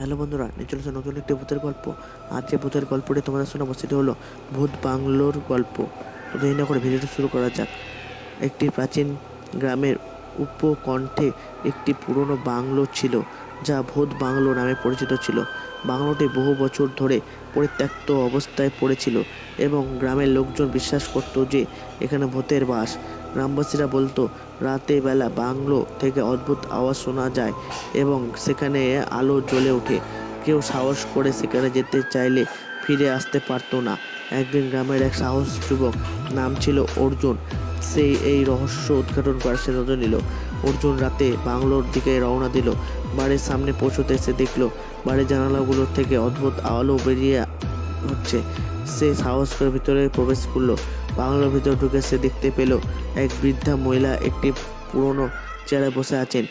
Hello বন্ধুরা নিয়ে চলেছে নতুন একটি ভূতের গল্প। আজ যে ভূতের গল্পটি তোমাদের শুনে উপস্থিত হলো, ভূত বাংলোর গল্প। তো দেরি না করে ভিডিওটি শুরু করা যাক। একটি প্রাচীন গ্রামের উপকণ্ঠে একটি পুরনো বাংলো ছিল। যা ভূত বাংলো নামে পরিচিত ছিল। বাংলোটি বহু বছর ধরে পরিত্যক্ত অবস্থায় পড়েছিল এবং গ্রামের লোকজন বিশ্বাস করত যে এখানে ভূতের বাস। গ্রামবাসীরা বলতো, রাতে বেলা বাংলো থেকে অদ্ভুত আওয়াজ শোনা যায় এবং সেখানে আলো জ্বলে ওঠে। কেউ সাহস করে সেখানে যেতে চাইলে ফিরে আসতে পারতো না। একদিন গ্রামের এক সাহস যুবক, নাম ছিল অর্জুন সে এই রহস্য উদ্ঘাটন করার সিদ্ধান্ত নিল। অর্জুন রাতে বাংলোর দিকে রওনা দিল। বাড়ির সামনে পৌঁছতে সে দেখল, বাড়ির জানালাগুলো থেকে অদ্ভুত আলো বেরিয়ে হচ্ছে। সে সাহস করে ভিতরে প্রবেশ করল। বাংলোর ভিতর ঢুকে সে দেখতে পেল, এক বৃদ্ধা মহিলা একটি পুরনো চেয়ারে বসে আছেন।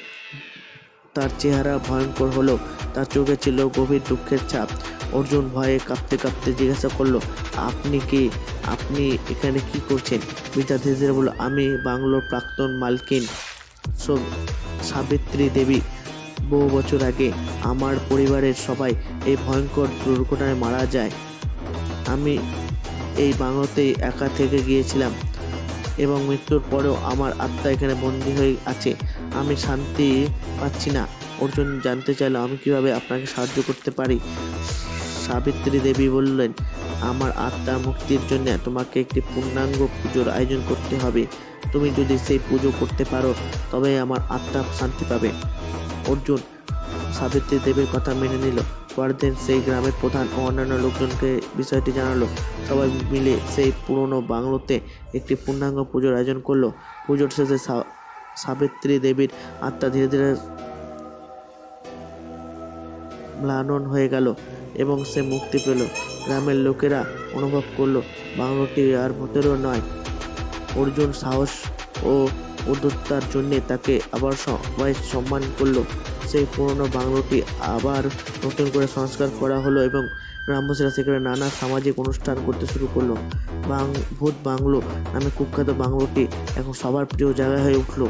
তার চেহারা ভয়ঙ্কর হলো। তার চোখে ছিল গভীর দুঃখের ছাপ। অর্জুন ভয়ে কাঁপতে কাঁপতে জিজ্ঞাসা করল, আপনি কি? আপনি এখানে কি করছেন? মিতা ধীরে বলল, আমি বাংলোর প্রাক্তন মালকিন সব- সাবিত্রী দেবী। বহু বছর আগে আমার পরিবারের সবাই এই ভয়ঙ্কর দুর্ঘটনায় মারা যায়। আমি এই বাংলোতেই একা থেকে গিয়েছিলাম এবং মৃত্যুর পরেও আমার আত্মা এখানে বন্দী হয়ে আছে। আমি শান্তি পাচ্ছি না। অর্জুন জানতে চাইলো, আমি কীভাবে আপনাকে সাহায্য করতে পারি? সাবিত্রী দেবী বললেন, আমার আত্মার মুক্তির জন্য তোমাকে একটি পূর্ণাঙ্গ পুজোর আয়োজন করতে হবে। তুমি যদি সেই পুজো করতে পারো তবে আমার আত্মা শান্তি পাবে। অর্জুন সাবিত্রী দেবীর কথা মেনে নিল। পরদিন সেই গ্রামের প্রধান ও অন্যান্য লোকজনকে বিষয়টি জানালো। সবাই মিলে সেই পুরনো বাংলোতে একটি পূর্ণাঙ্গ পুজোর আয়োজন করল। পুজোর শেষে সাবিত্রী দেবীর আত্মা ধীরে ধীরে ম্লানন হয়ে গেল এবং সে মুক্তি পেল। গ্রামের লোকেরা অনুভব করল বাংলোটি আর ভূতেরও নয়। অর্জুন সাহস ও উদ্যোক্তার জন্য তাকে আবার সবাই সম্মান করল। সেই পুরনো বাংলোটি আবার নতুন করে সংস্কার করা হলো এবং গ্রামবাসীরা সেখানে নানা সামাজিক অনুষ্ঠান করতে শুরু করল। বাং, ভূত বাংলো নামে কুখ্যাত বাংলোটি এখন সবার প্রিয় জায়গা হয়ে উঠল।